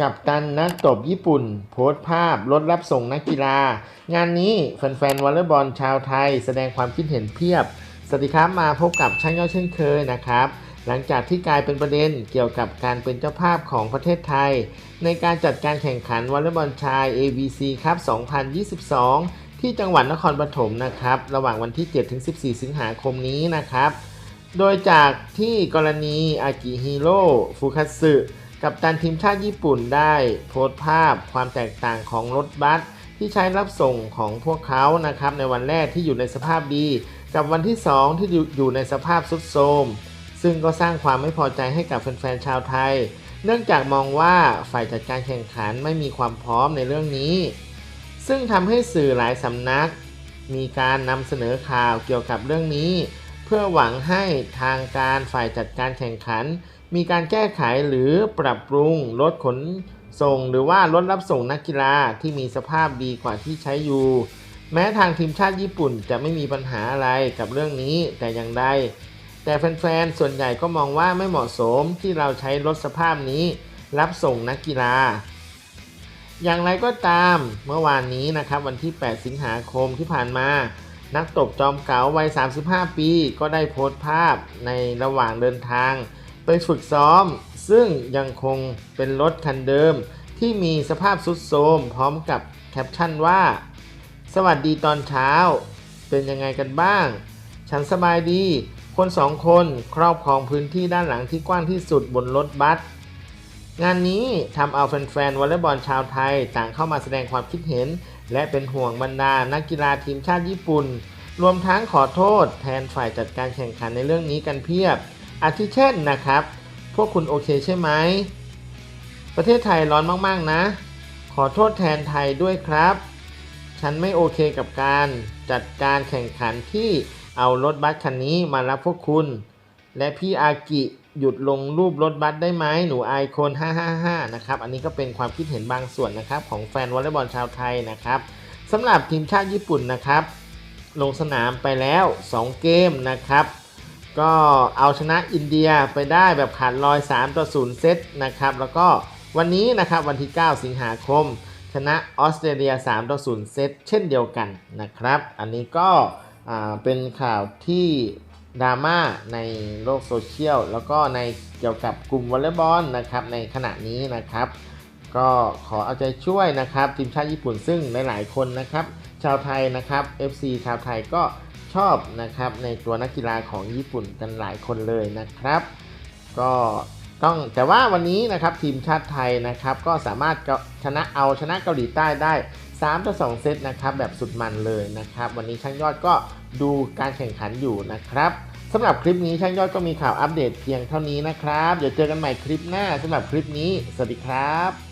กับตันนักตบญี่ปุ่น โพสต์ภาพรถรับส่งนักกีฬา งานนี้แฟนๆวอลเลย์บอลชาวไทย แสดงความคิดเห็นเพียบ สวัสดีครับมาพบกับช่างยอดเช่นเคยนะครับ หลังจากที่กลายเป็นประเด็นเกี่ยวกับการเป็นเจ้าภาพของประเทศไทย ในการจัดการแข่งขันวอลเลย์บอลชาย ABC ครับ 2022 ที่จังหวัดนครปฐมนะครับ ระหว่างวันที่ 7-14 สิงหาคมนี้นะครับ โดยจากที่กรณีอากิฮิโร่ฟูคัตสึ กับตันทีมชาติญี่ปุ่นได้โพสต์ภาพความแตกต่างของรถบัสที่ใช้รับส่งของพวกเขานะครับในวันแรกที่อยู่ในสภาพดี กับวันที่ 2 ที่อยู่ในสภาพสุดโทรมซึ่งก็สร้างความไม่พอใจให้กับแฟนๆชาวไทย เนื่องจากมองว่าฝ่ายจัดการแข่งขันไม่มีความพร้อมในเรื่องนี้ ซึ่งทำให้สื่อหลายสำนัก มีการนำเสนอข่าวเกี่ยวกับเรื่องนี้ พื่อหวังให้ทางการฝ่ายจัดการแข่งขัน มีการแก้ไขหรือปรับปรุงรถขนส่ง หรือว่ารถรับส่งนักกีฬาที่มีสภาพดีกว่าที่ใช้อยู่ แม้ทางทีมชาติญี่ปุ่นจะไม่มีปัญหาอะไรกับเรื่องนี้แต่อย่างใดแต่แฟนๆ ส่วนใหญ่ก็มองว่าไม่เหมาะสมที่เราใช้รถสภาพนี้รับส่งนักกีฬา อย่างไรก็ตามเมื่อวานนี้นะครับวันที่ 8 สิงหาคมที่ผ่านมา นักตบจอมเก๋าวัย 35 ปี ก็ได้โพสต์ภาพในระหว่างเดินทาง ไปฝึกซ้อม ซึ่งยังคงเป็นรถคันเดิม ที่มีสภาพสุดโทรมพร้อมกับแคปชั่นว่า สวัสดีตอนเช้า เป็นยังไงกันบ้าง ฉันสบายดี คนสองคนครอบครองพื้นที่ด้านหลังที่กว้างที่สุดบนรถบัส งานนี้ทำเอาแฟนๆวอลเลย์บอลชาวไทยต่างเข้ามาแสดงความคิดเห็น และเป็นห่วงบรรดานักกีฬาทีมชาติญี่ปุ่น รวมทั้งขอโทษ แทนฝ่ายจัดการแข่งขันในเรื่องนี้กันเพียบ อาทิเช่นนะครับ พวกคุณโอเคใช่ไหม ประเทศไทยร้อนมากๆนะ ขอโทษแทนไทยด้วยครับ ฉันไม่โอเคกับการจัดการแข่งขันที่เอารถบัสคันนี้มารับพวกคุณ และพี่อากิ หยุดลงรูปรถบัสได้ไหมหนูอายคน555 นะครับ อันนี้ก็เป็นความคิดเห็นบางส่วนนะครับ ของแฟนวอลเลย์บอลชาวไทยนะครับสำหรับทีมชาติญี่ปุ่นนะครับ ลงสนามไปแล้ว 2 เกมนะครับ ก็เอาชนะอินเดียไปได้แบบขาดลอย 3 ต่อ 0 เซตนะครับ แล้วก็วันนี้นะครับวันที่ 9 สิงหาคม ชนะออสเตรเลีย 3 ต่อ 0 เซตเช่นเดียวกันนะครับ อันนี้ก็เป็นข่าวที่ ดราม่าในโลกโซเชียลแล้วก็ในเกี่ยวกับกลุ่มวอลเลย์บอลนะครับในขณะนี้นะครับ ก็ขอเอาใจช่วยนะครับ ทีมชาติญี่ปุ่นซึ่งหลายๆคนนะครับ ชาวไทยนะครับ FC ชาวไทยก็ชอบนะครับในตัวนักกีฬาของญี่ปุ่นกันหลายคนเลยนะครับ ก็ ต้องแต่ว่าวันนี้นะครับทีมชาติไทยนะครับก็สามารถชนะเอาชนะเกาหลีใต้ได้3ต่อ2เซตนะครับแบบสุดมันเลยนะครับ วันนี้ช่างยอดก็ดูการแข่งขันอยู่นะครับสำหรับคลิปนี้ช่างยอดก็มีข่าวอัปเดตเพียงเท่านี้นะครับ เดี๋ยวเจอกันใหม่คลิปหน้าสำหรับคลิปนี้ สวัสดีครับ